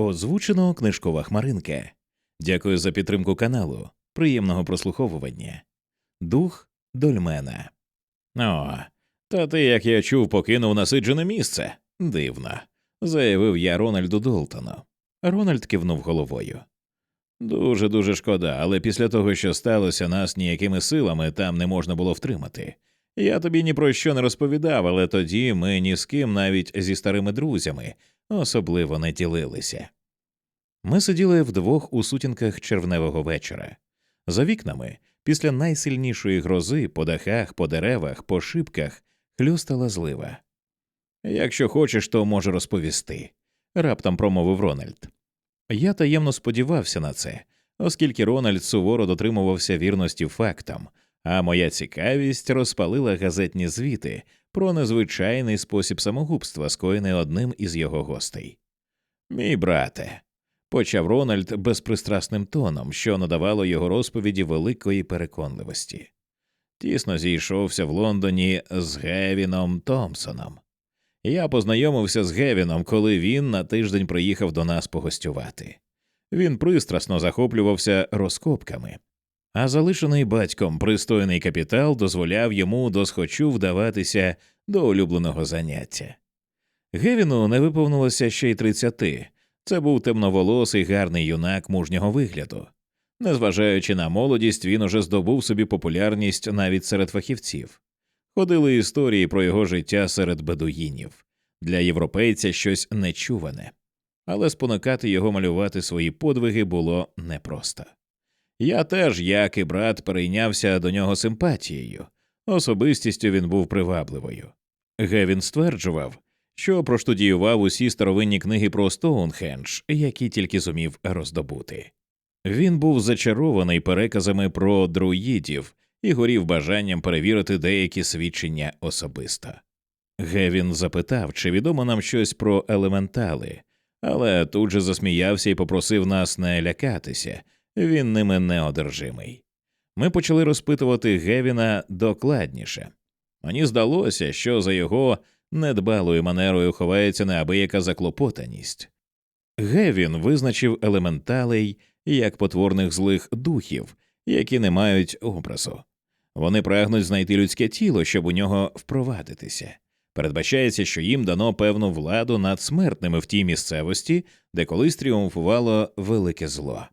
Озвучено книжкова хмаринка. Дякую за підтримку каналу. Приємного прослуховування. Дух Дольмена. О, та ти, як я чув, покинув насиджене місце. Дивно, заявив я Рональду Долтону. Рональд кивнув головою. Дуже дуже шкода, але після того, що сталося, нас ніякими силами там не можна було втримати. Я тобі ні про що не розповідав, але тоді ми ні з ким, навіть зі старими друзями, особливо не ділилися. Ми сиділи вдвох у сутінках червневого вечора. За вікнами, після найсильнішої грози, по дахах, по деревах, по шибках, хлюстала злива. Якщо хочеш, то можу розповісти, раптом промовив Рональд. Я таємно сподівався на це, оскільки Рональд суворо дотримувався вірності фактам, а моя цікавість розпалила газетні звіти про незвичайний спосіб самогубства, скоєний одним із його гостей. Мій брате, почав Рональд безпристрасним тоном, що надавало його розповіді великої переконливості. Тісно зійшовся в Лондоні з Гевіном Томпсоном. Я познайомився з Гевіном, коли він на тиждень приїхав до нас погостювати. Він пристрасно захоплювався розкопками, а залишений батьком пристойний капітал дозволяв йому досхочу вдаватися до улюбленого заняття. Гевіну не виповнилося ще й тридцяти. Це був темноволосий гарний юнак мужнього вигляду. Незважаючи на молодість, він уже здобув собі популярність навіть серед фахівців. Ходили історії про його життя серед бедуїнів для європейця щось нечуване, але спонукати його малювати свої подвиги було непросто. Я теж, як і брат, перейнявся до нього симпатією, особистістю він був привабливою. Гевін стверджував, що проштудіював усі старовинні книги про Стоунхендж, які тільки зумів роздобути. Він був зачарований переказами про друїдів і горів бажанням перевірити деякі свідчення особисто. Гевін запитав, чи відомо нам щось про елементали, але тут же засміявся і попросив нас не лякатися, він ними неодержимий. Ми почали розпитувати Гевіна докладніше. Мені здалося, що за його недбалою манерою ховається неабияка заклопотаність. Гевін визначив елементалей як потворних злих духів, які не мають образу. Вони прагнуть знайти людське тіло, щоб у нього впровадитися. Передбачається, що їм дано певну владу над смертними в тій місцевості, де колись тріумфувало велике зло.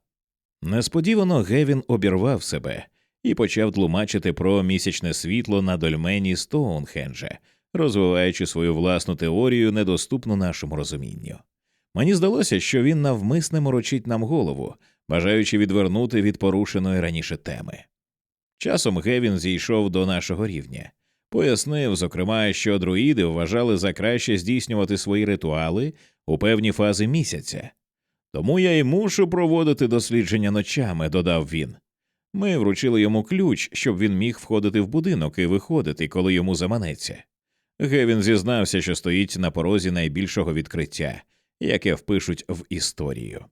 Несподівано Гевін обірвав себе і почав тлумачити про місячне світло на дольмені Стоунхенджа, розвиваючи свою власну теорію, недоступну нашому розумінню. Мені здалося, що він навмисне морочить нам голову, бажаючи відвернути від порушеної раніше теми. Часом Гевін зійшов до нашого рівня, пояснив, зокрема, що друїди вважали за краще здійснювати свої ритуали у певні фази місяця. Тому я й мушу проводити дослідження ночами, додав він. Ми вручили йому ключ, щоб він міг входити в будинок і виходити, коли йому заманеться. Гевін зізнався, що стоїть на порозі найбільшого відкриття, яке впишуть в історію.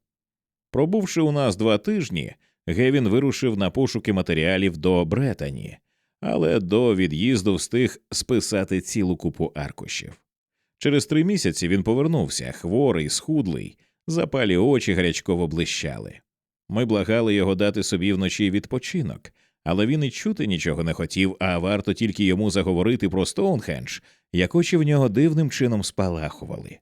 Пробувши у нас два тижні, Гевін вирушив на пошуки матеріалів до Бретані, але до від'їзду встиг списати цілу купу аркушів. Через три місяці він повернувся, хворий, схудлий, запалі очі гарячково блищали. Ми благали його дати собі вночі відпочинок, але він і чути нічого не хотів, а варто тільки йому заговорити про Стоунхендж, як очі в нього дивним чином спалахували.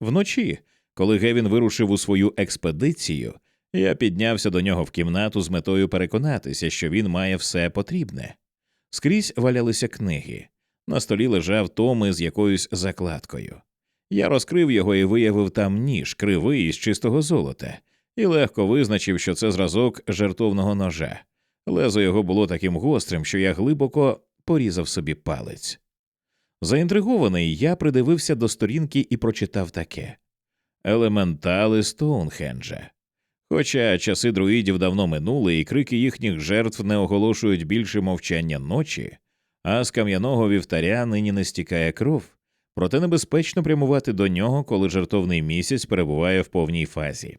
Вночі, коли Гевін вирушив у свою експедицію, я піднявся до нього в кімнату з метою переконатися, що він має все потрібне. Скрізь валялися книги, на столі лежав Том із якоюсь закладкою. Я розкрив його і виявив там ніж, кривий із чистого золота, і легко визначив, що це зразок жертовного ножа. Лезо його було таким гострим, що я глибоко порізав собі палець. Заінтригований, я придивився до сторінки і прочитав таке Елементали Стоунхенджа. Хоча часи друїдів давно минули, і крики їхніх жертв не оголошують більше мовчання ночі, а з кам'яного вівтаря нині не стікає кров, проте небезпечно прямувати до нього, коли жертовний місяць перебуває в повній фазі.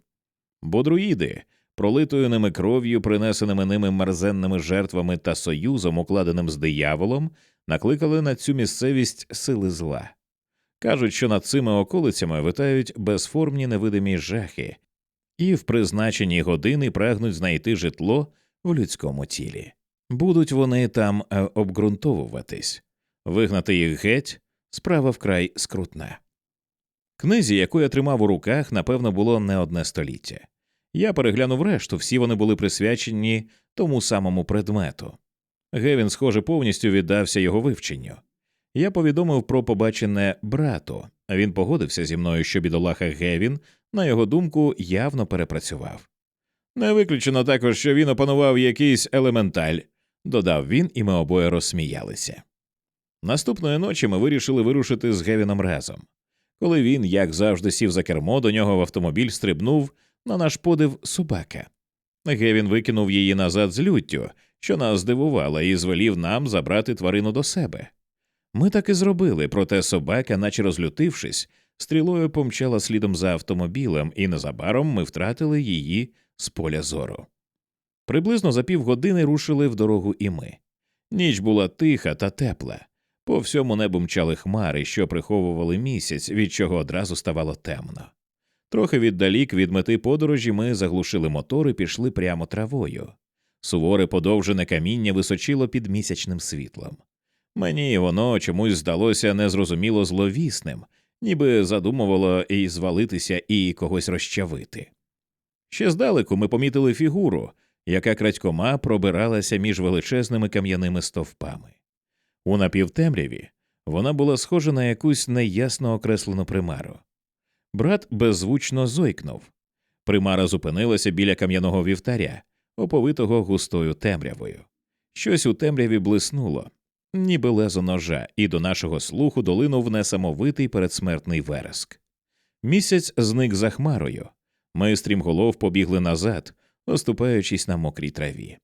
Бо друїди, пролитою ними кров'ю, принесеними ними мерзенними жертвами та союзом, укладеним з дияволом, накликали на цю місцевість сили зла. Кажуть, що над цими околицями витають безформні невидимі жахи, і в призначені години прагнуть знайти житло в людському тілі. Будуть вони там е, обґрунтовуватись, вигнати їх геть, справа вкрай скрутна. Книзі, яку я тримав у руках, напевно, було не одне століття. Я переглянув решту, всі вони були присвячені тому самому предмету. Гевін, схоже, повністю віддався його вивченню. Я повідомив про побачене брату, а він погодився зі мною, що бідолаха Гевін, на його думку, явно перепрацював. Не виключено також, що він опанував якийсь елементаль, додав він, і ми обоє розсміялися. Наступної ночі ми вирішили вирушити з Гевіном разом. Коли він, як завжди, сів за кермо, до нього в автомобіль стрибнув на наш подив собака. Гевін викинув її назад з люттю, що нас здивувало, і звелів нам забрати тварину до себе. Ми так і зробили, проте собака, наче розлютившись, стрілою помчала слідом за автомобілем, і незабаром ми втратили її з поля зору. Приблизно за півгодини рушили в дорогу і ми. Ніч була тиха та тепла. По всьому небу мчали хмари, що приховували місяць, від чого одразу ставало темно. Трохи віддалік від мети подорожі ми заглушили мотор і пішли прямо травою. Суворе подовжене каміння височило під місячним світлом. Мені воно чомусь здалося незрозуміло зловісним, ніби задумувало і звалитися і когось розчавити. Ще здалеку ми помітили фігуру, яка крадькома пробиралася між величезними кам'яними стовпами. У напівтемряві вона була схожа на якусь неясно окреслену примару. Брат беззвучно зойкнув. Примара зупинилася біля кам'яного вівтаря, оповитого густою темрявою. Щось у темряві блиснуло, ніби лезо ножа, і до нашого слуху долинув несамовитий передсмертний вереск. Місяць зник за хмарою. Ми стрімголов побігли назад, оступаючись на мокрій траві.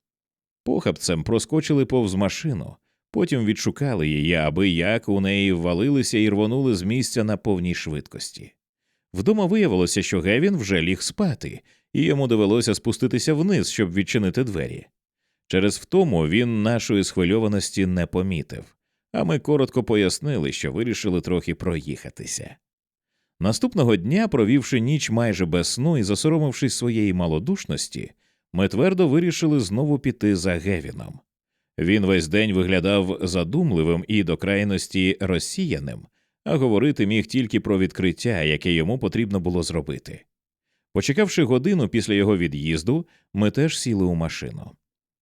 Похапцем проскочили повз машину, потім відшукали її, аби як у неї ввалилися і рвонули з місця на повній швидкості. Вдома виявилося, що Гевін вже ліг спати, і йому довелося спуститися вниз, щоб відчинити двері. Через втому він нашої схвильованості не помітив, а ми коротко пояснили, що вирішили трохи проїхатися. Наступного дня, провівши ніч майже без сну і засоромившись своєї малодушності, ми твердо вирішили знову піти за Гевіном. Він весь день виглядав задумливим і до крайності розсіяним, а говорити міг тільки про відкриття, яке йому потрібно було зробити. Почекавши годину після його від'їзду, ми теж сіли у машину.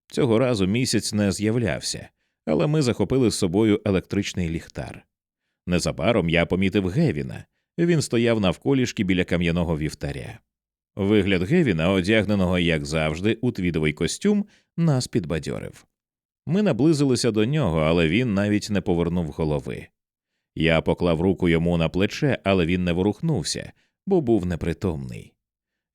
Цього разу місяць не з'являвся, але ми захопили з собою електричний ліхтар. Незабаром я помітив Гевіна, він стояв навколішки біля кам'яного вівтаря. Вигляд Гевіна, одягненого, як завжди, у твідовий костюм, нас підбадьорив. Ми наблизилися до нього, але він навіть не повернув голови. Я поклав руку йому на плече, але він не ворухнувся, бо був непритомний.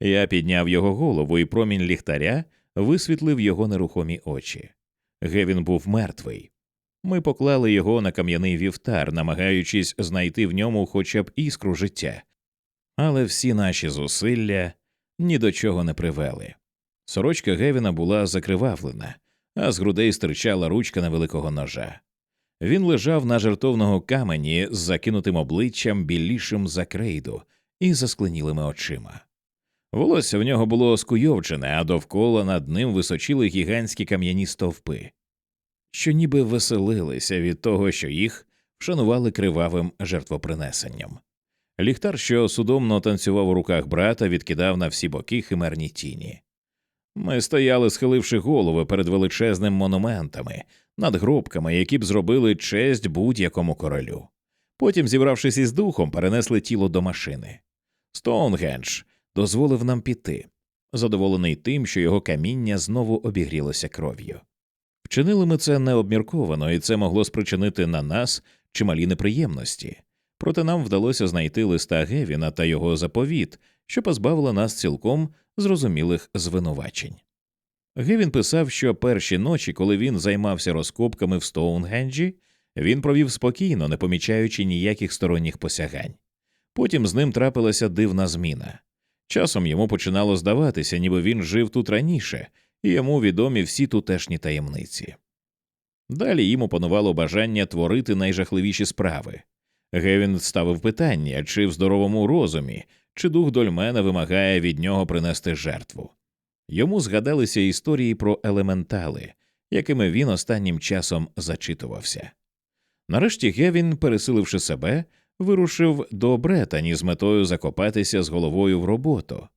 Я підняв його голову, і промінь ліхтаря висвітлив його нерухомі очі. Гевін був мертвий. Ми поклали його на кам'яний вівтар, намагаючись знайти в ньому хоча б іскру життя, але всі наші зусилля ні до чого не привели. Сорочка Гевіна була закривавлена, а з грудей стирчала ручка невеликого ножа. Він лежав на жертовного камені з закинутим обличчям білішим за крейду і заскленілими очима. Волосся в нього було скуйовджене, а довкола над ним височили гігантські кам'яні стовпи, що ніби веселилися від того, що їх вшанували кривавим жертвопринесенням. Ліхтар, що судомно танцював у руках брата, відкидав на всі боки химерні тіні. Ми стояли, схиливши голови перед величезним монументами, надгробками, які б зробили честь будь-якому королю. Потім, зібравшись із духом, перенесли тіло до машини. Стоунгендж дозволив нам піти, задоволений тим, що його каміння знову обігрілося кров'ю. Вчинили ми це необмірковано, і це могло спричинити на нас чималі неприємності, проте нам вдалося знайти листа Гевіна та його заповіт, що позбавила нас цілком зрозумілих звинувачень. Гевін писав, що перші ночі, коли він займався розкопками в Стоунгенджі, він провів спокійно, не помічаючи ніяких сторонніх посягань. Потім з ним трапилася дивна зміна. Часом йому починало здаватися, ніби він жив тут раніше, і йому відомі всі тутешні таємниці. Далі йому панувало бажання творити найжахливіші справи. Гевін ставив питання, чи в здоровому розумі, чи дух Дольмена вимагає від нього принести жертву. Йому згадалися історії про елементали, якими він останнім часом зачитувався. Нарешті Гевін, пересиливши себе, вирушив до Бретані з метою закопатися з головою в роботу.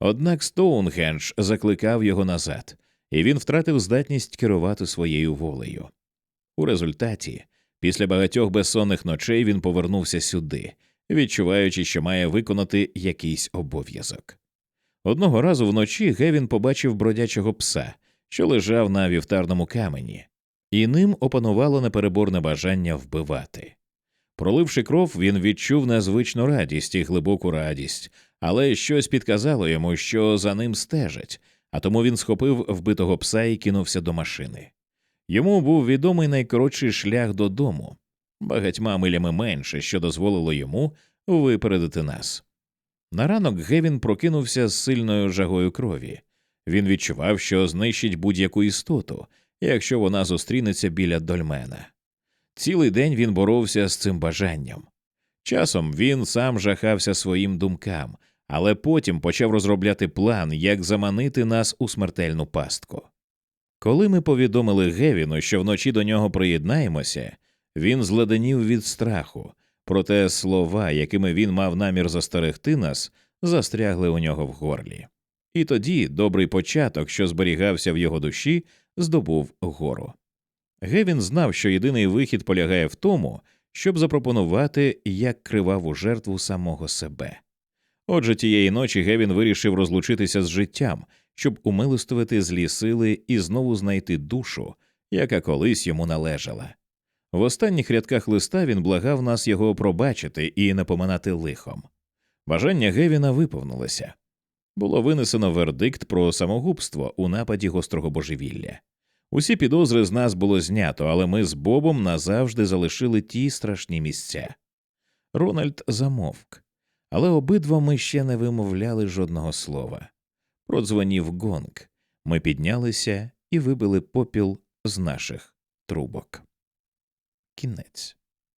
Однак Стоунхендж закликав його назад, і він втратив здатність керувати своєю волею. У результаті, після багатьох безсонних ночей він повернувся сюди, відчуваючи, що має виконати якийсь обов'язок. Одного разу вночі Гевін побачив бродячого пса, що лежав на вівтарному камені, і ним опанувало непереборне бажання вбивати. Проливши кров, він відчув незвичну радість і глибоку радість, але щось підказало йому, що за ним стежать, а тому він схопив вбитого пса і кинувся до машини. Йому був відомий найкоротший шлях додому, багатьма милями менше, що дозволило йому випередити нас. На ранок Гевін прокинувся з сильною жагою крові. Він відчував, що знищить будь-яку істоту, якщо вона зустрінеться біля дольмена. Цілий день він боровся з цим бажанням. Часом він сам жахався своїм думкам, але потім почав розробляти план, як заманити нас у смертельну пастку. Коли ми повідомили Гевіну, що вночі до нього приєднаємося, він зледенів від страху, проте слова, якими він мав намір застерегти нас, застрягли у нього в горлі. І тоді добрий початок, що зберігався в його душі, здобув гору. Гевін знав, що єдиний вихід полягає в тому, щоб запропонувати як криваву жертву самого себе. Отже, тієї ночі Гевін вирішив розлучитися з життям, щоб умилостивити злі сили і знову знайти душу, яка колись йому належала. В останніх рядках листа він благав нас його пробачити і напоминати лихом. Бажання Гевіна виповнилося. Було винесено вердикт про самогубство у нападі гострого божевілля. Усі підозри з нас було знято, але ми з Бобом назавжди залишили ті страшні місця. Рональд замовк, але обидва ми ще не вимовляли жодного слова. Продзвонів гонг. Ми піднялися і вибили попіл з наших трубок. Кінець.